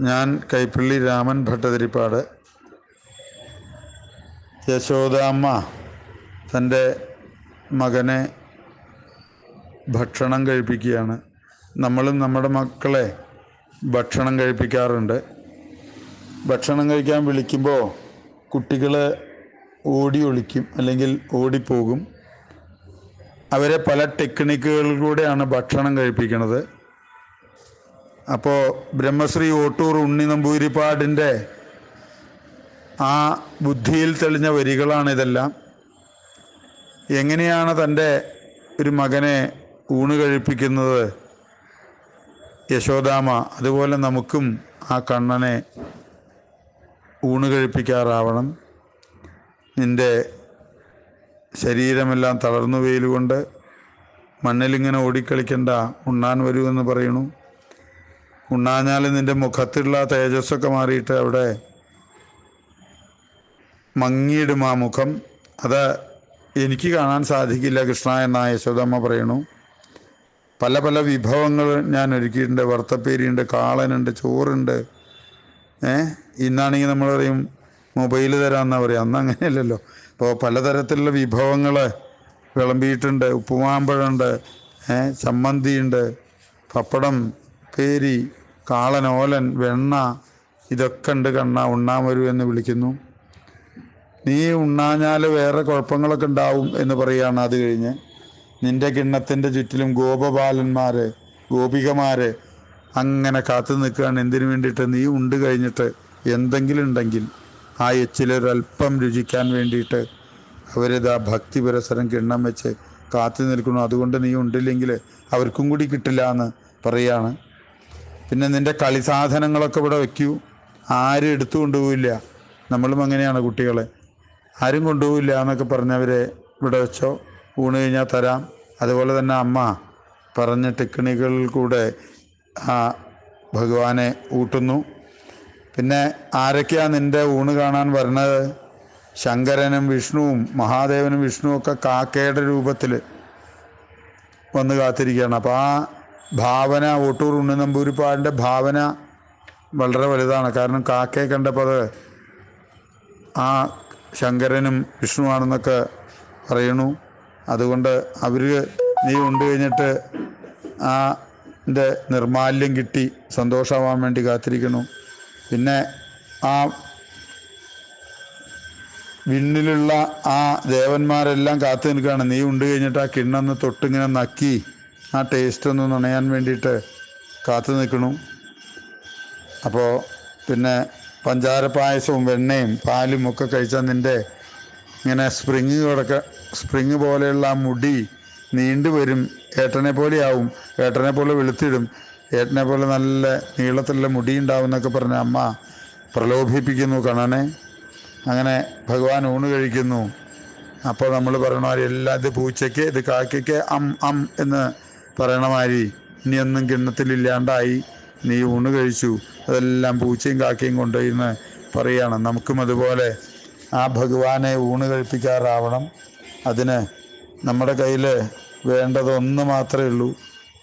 ഞാൻ കൈപ്പള്ളി രാമൻ ഭട്ടതിരിപ്പാട്. യശോദാമ്മ തന്റെ മകനെ ഭക്ഷണം കഴിപ്പിക്കുകയാണ്. നമ്മളും നമ്മുടെ മക്കളെ ഭക്ഷണം കഴിപ്പിക്കാറുണ്ട്. ഭക്ഷണം കഴിക്കാൻ വിളിക്കുമ്പോൾ കുട്ടികൾ ഓടി ഒളിക്കും അല്ലെങ്കിൽ ഓടിപ്പോകും. അവരെ പല ടെക്നിക്കുകളിലൂടെയാണ് ഭക്ഷണം കഴിപ്പിക്കുന്നത്. അപ്പോൾ ബ്രഹ്മശ്രീ ഓട്ടൂർ ഉണ്ണി നമ്പൂതിരിപ്പാടിന്റെ ആ ബുദ്ധിയിൽ തെളിഞ്ഞ വരികളാണ് ഇതെല്ലാം എങ്ങനെയാണ് തന്റെ ഒരു മകനെ ഊണ് കഴിപ്പിക്കുന്നത്? യശോദാമ അതുപോലെ നമുക്കും ആ കണ്ണനെ ഊണ് കഴിപ്പിക്കാറാവണം. നിന്റെ ശരീരമെല്ലാം തളർന്നു വെയിലുകൊണ്ട് മണ്ണിലിങ്ങനെ ഓടിക്കളിക്കണ്ട ഉണ്ണാൻ വരൂ എന്ന് പറയണു ഉണ്ണാഞ്ഞാൽ നിന്റെ മുഖത്തുള്ള തേജസ്സൊക്കെ മാറിയിട്ട് അവിടെ മങ്ങിയിടും ആ മുഖം. അത് എനിക്ക് കാണാൻ സാധിക്കില്ല കൃഷ്ണ എന്ന യശോദമ്മ പറയണു പല പല വിഭവങ്ങൾ ഞാൻ ഒരുക്കിയിട്ടുണ്ട്. വറുത്തപ്പേരിയുണ്ട് കാളനുണ്ട് ചോറുണ്ട്. ഏ? ഇന്നാണെങ്കിൽ നമ്മൾ പറയും മൊബൈൽ തരാമെന്നാ പറയാം അന്ന് അങ്ങനെയല്ലല്ലോ. അപ്പോൾ പലതരത്തിലുള്ള വിഭവങ്ങൾ വിളമ്പിയിട്ടുണ്ട്. ഉപ്പുമാമ്പഴമുണ്ട്. ചമ്മന്തിയുണ്ട്. പപ്പടം പേരി കാളൻ ഓലൻ വെണ്ണ ഇതൊക്കെ ഉണ്ട് കണ്ണ ഉണ്ണാൻ വരൂ എന്ന് വിളിക്കുന്നു. നീ ഉണ്ണാഞ്ഞാൽ വേറെ കുഴപ്പങ്ങളൊക്കെ ഉണ്ടാവും എന്ന് പറയുകയാണ് അത് കഴിഞ്ഞ്. നിന്റെ കിണ്ണത്തിന്റെ ചുറ്റിലും ഗോപബാലന്മാർ ഗോപികമാർ അങ്ങനെ കാത്തു നിൽക്കുകയാണ്. എന്തിനു വേണ്ടിയിട്ട്? നീ ഉണ്ട് കഴിഞ്ഞിട്ട് എന്തെങ്കിലും ഉണ്ടെങ്കിൽ ആ എച്ചിലൊരൽപ്പം രുചിക്കാൻ വേണ്ടിയിട്ട് അവരിതാ ഭക്തി പുരസരം കിണ്ണം വെച്ച് കാത്തു നിൽക്കുന്നു. അതുകൊണ്ട് നീ ഉണ്ടില്ലെങ്കിൽ അവർക്കും കൂടി കിട്ടില്ല എന്ന് പറയാണ് പിന്നെ നിന്റെ കളി സാധനങ്ങളൊക്കെ ഇവിടെ വയ്ക്കൂ ആരും എടുത്തു കൊണ്ടുപോവില്ല. നമ്മളും അങ്ങനെയാണ് കുട്ടികളെ. ആരും കൊണ്ടുപോവില്ല എന്നൊക്കെ പറഞ്ഞവരെ ഇവിടെ വെച്ചോ. ഊണ് കഴിഞ്ഞാൽ തരാം. അതുപോലെ തന്നെ അമ്മ പറഞ്ഞ ടെക്നിക്കുകളിൽ കൂടെ ആ ഭഗവാനെ ഊട്ടുന്നു. പിന്നെ ആരൊക്കെയാണ് നിന്റെ ഊണ് കാണാൻ വരുന്നത് ശങ്കരനും വിഷ്ണുവും മഹാദേവനും വിഷ്ണുവും ഒക്കെ കാക്കയുടെ രൂപത്തിൽ വന്ന് കാത്തിരിക്കുകയാണ്. അപ്പോൾ ആ ഭാവന ഓട്ടൂർ ഉണ്ണിനമ്പൂരിപ്പാടിന്റെ ഭാവന വളരെ വലുതാണ്. കാരണം കാക്കയെ കണ്ടപ്പോൾ അത് ആ ശങ്കരനും വിഷ്ണുവാണെന്നൊക്കെ പറയണു അതുകൊണ്ട് അവർ നീ ഉണ്ട് കഴിഞ്ഞിട്ട് ആ ന്റെ നിർമാല്യം കിട്ടി. സന്തോഷമാവാൻ വേണ്ടി കാത്തിരിക്കുന്നു. പിന്നെ ആ വിണ്ണിലുള്ള ആ ദേവന്മാരെല്ലാം കാത്തു നിൽക്കുകയാണ്. നീ ഉണ്ട് കഴിഞ്ഞിട്ട് ആ കിണ്ണന്ന് തൊട്ടിങ്ങനെ നക്കി ആ ടേസ്റ്റ് ഒന്ന് നനയാൻ വേണ്ടിയിട്ട് കാത്തു നിൽക്കണു. അപ്പോൾ പിന്നെ പഞ്ചാര പായസവും വെണ്ണയും പാലും ഒക്കെ കഴിച്ചാൽ നിന്റെ ഇങ്ങനെ സ്പ്രിങ്ങുകളൊക്കെ സ്പ്രിങ് പോലെയുള്ള ആ മുടി നീണ്ടു വരും. ഏട്ടനെ പോലെയാവും ഏട്ടനെ പോലെ വെളുത്തിടും. ഏട്ടനെ പോലെ നല്ല നീളത്തിലുള്ള മുടി ഉണ്ടാവും എന്നൊക്കെ പറഞ്ഞ അമ്മ പ്രലോഭിപ്പിക്കുന്നു കണനെ അങ്ങനെ ഭഗവാൻ ഊണ് കഴിക്കുന്നു. അപ്പോൾ നമ്മൾ മാതിരി എല്ലാം ഇത് പൂച്ചയ്ക്ക് ഇത് കാക്കയ്ക്ക് അം അം എന്ന് പറയണ നീ ഒന്നും കിണ്ണത്തിലില്ലാണ്ടായി നീ ഊണ് കഴിച്ചു. അതെല്ലാം പൂച്ചയും കാക്കയും കൊണ്ടുപോയിന്ന് പറയുകയാണ്. നമുക്കും അതുപോലെ ആ ഭഗവാനെ ഊണ് കഴിപ്പിക്കാറാവണം. അതിന് നമ്മുടെ കയ്യിൽ വേണ്ടത് ഒന്ന് മാത്രമേ ഉള്ളൂ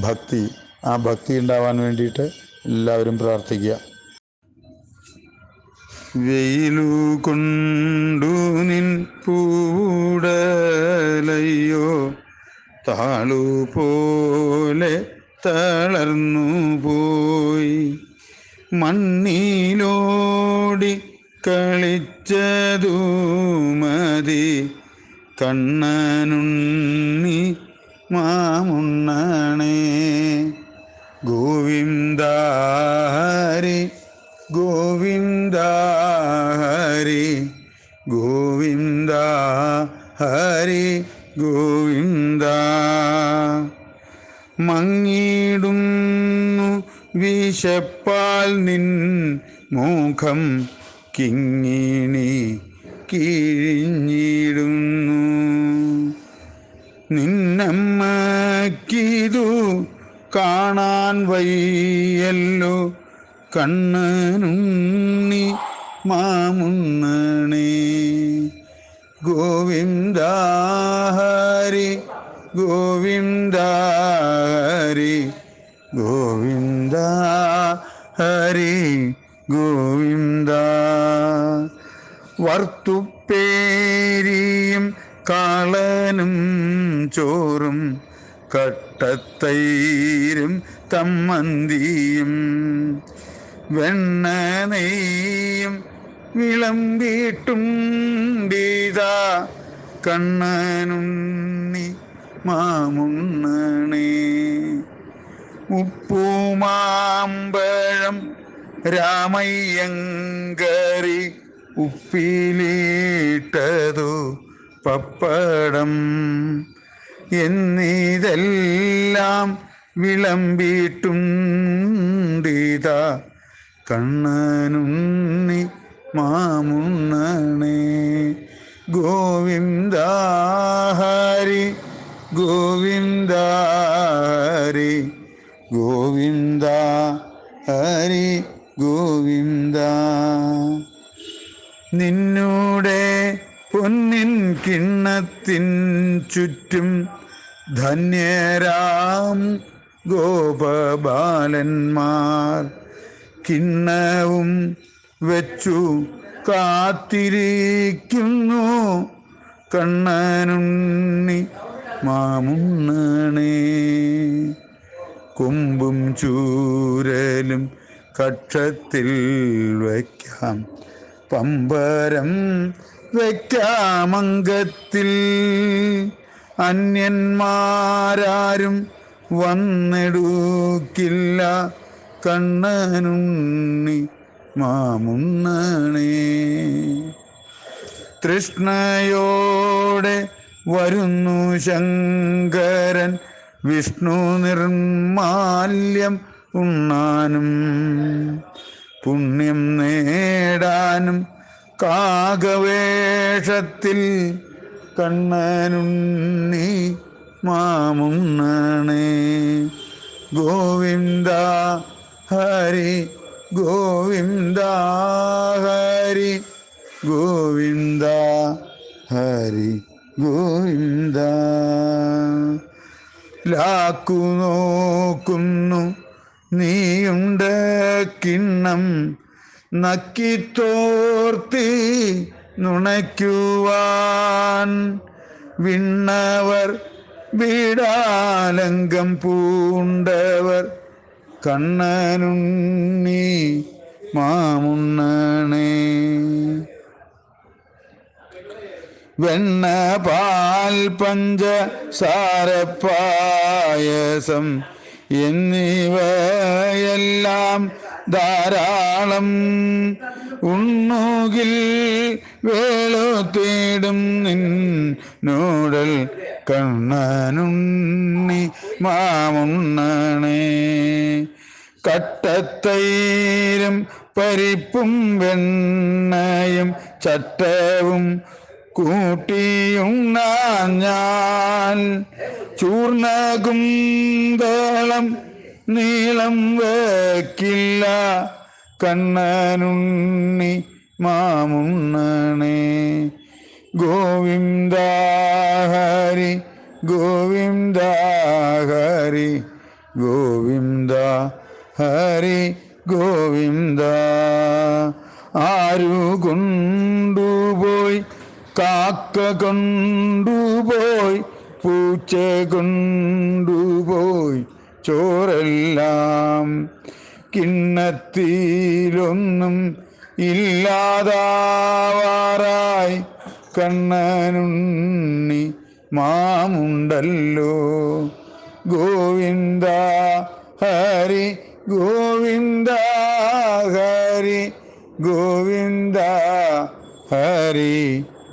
ഭക്തി. ആ ഭക്തി ഉണ്ടാവാൻ വേണ്ടിയിട്ട് എല്ലാവരും പ്രാർത്ഥിക്കുക. വെയിലു കൊണ്ടു നിൻ പൂടലയ്യോ താളു പോലെ തളർന്നു പോയി. മണ്ണിലോടി കളിച്ചതു മതി. കണ്ണനുണ്ണി മാമുണ്ണണേ. ഗോവിന്ദ ഹരി ഗോവിന്ദ ഹരി ഗോവിന്ദ മങ്ങിടുന്നു വിശപ്പാൽ നിൻ മുഖം കിങ്ങിണി കിഴിഞ്ഞിടുന്നു. നിന്നമ്മക്കിതു കാണാൻ വയ്യല്ലോ കണ്ണനുണ്ണി മാമുണ്ണണേ ഗോവിന്ദ ഹരി ഗോവിന്ദ ഹരി ഗോവിന്ദ ഹരി ഗോവിന്ദ. വർത്തുപ്പേരിയും കാളനും ചോറും കട്ടത്തൈരും തമ്മന്തിയും വെണ്ണ നെയ്യും വിളമ്പിട്ടുണ്ടീതാ കണ്ണനുണ്ണി മാമുണ്ണണേ. ഉപ്പുമാമ്പഴം രാമയ്യങ്കറി ഉപ്പിലിട്ടതു പപ്പടം. എന്നിതെല്ലാം വിളമ്പിട്ടുണ്ടിത കണ്ണനുണ്ണി മാമുണ്ണണേ. ഗോവിന്ദ ഹരി ഗോവിന്ദ ഹരി ഗോവിന്ദ ഹരി ഗോവിന്ദ. നിന്നൂടെ പൊന്നിൻ കിണ്ണത്തിൻ ചുറ്റും ധന്യരാം ഗോപബാലന്മാർ. കിണ്ണവും വെച്ചു കാത്തിരിക്കുന്നു കണ്ണനുണ്ണി മാമുണ്ണണേ കൊമ്പും ചൂരലും കക്ഷത്തിൽ വയ്ക്കാം. പമ്പരം വയ്ക്കാമംഗത്തിൽ അന്യന്മാരാരും വന്നെടുക്കില്ല. കണ്ണനുണ്ണി മാമുണ്ണണേ തൃഷ്ണയോടെ വരുന്നു ശങ്കരൻ വിഷ്ണു നിർമാല്യം ഉണ്ണാനും പുണ്യം നേടാനും കാകവേഷത്തിൽ കണ്ണനുണ്ണി മാമുണ്ണണേ. ഗോവിന്ദ ഹരി ഗോവിന്ദ ഹരി ഹരി ഗോവിന്ദ. ലാക്കു നോക്കുന്നു നീയുണ്ട് കിണ്ണം. നക്കിത്തോർത്തി നുണയ്ക്കുവാൻ വിണ്ണവർ വീടാലങ്കം പൂണ്ടവർ കണ്ണനുണ്ണി മാമുണ്ണണേ വെണ്ണ പാൽ പഞ്ച സാരപ്പായസം എന്നിവയെല്ലാം ധാരാളം ഉണ്ണുകിൽ വേളുത്തേടും നൂടൽ കണ്ണനുണ്ണി മാമുണ്ണണേ കട്ടത്തൈരും പരിപ്പും വെണ്ണയും ചട്ടവും കൂട്ടിയുണ്ണാൻ ഞാൻ ചൂർണ കുന്തളം നീളം വേക്കില്ല. കണ്ണനുണ്ണി മാമുണ്ണണേ. ഗോവിന്ദ ഹരി ഗോവിന്ദ ഹരി ഗോവിന്ദ. ഹരി ഗോവിന്ദ ആരു കൊണ്ടുപോയി കാക്ക കൊണ്ടുപോയി പൂച്ച കൊണ്ടുപോയി ചോറെല്ലാം കിണ്ണത്തിലൊന്നും ഇല്ലാതാവാറായി കണ്ണനുണ്ണി മാമുണ്ടല്ലോ. ഗോവിന്ദ ഹരി ഗോവിന്ദ ഹരി ഗോവിന്ദ ഹരി.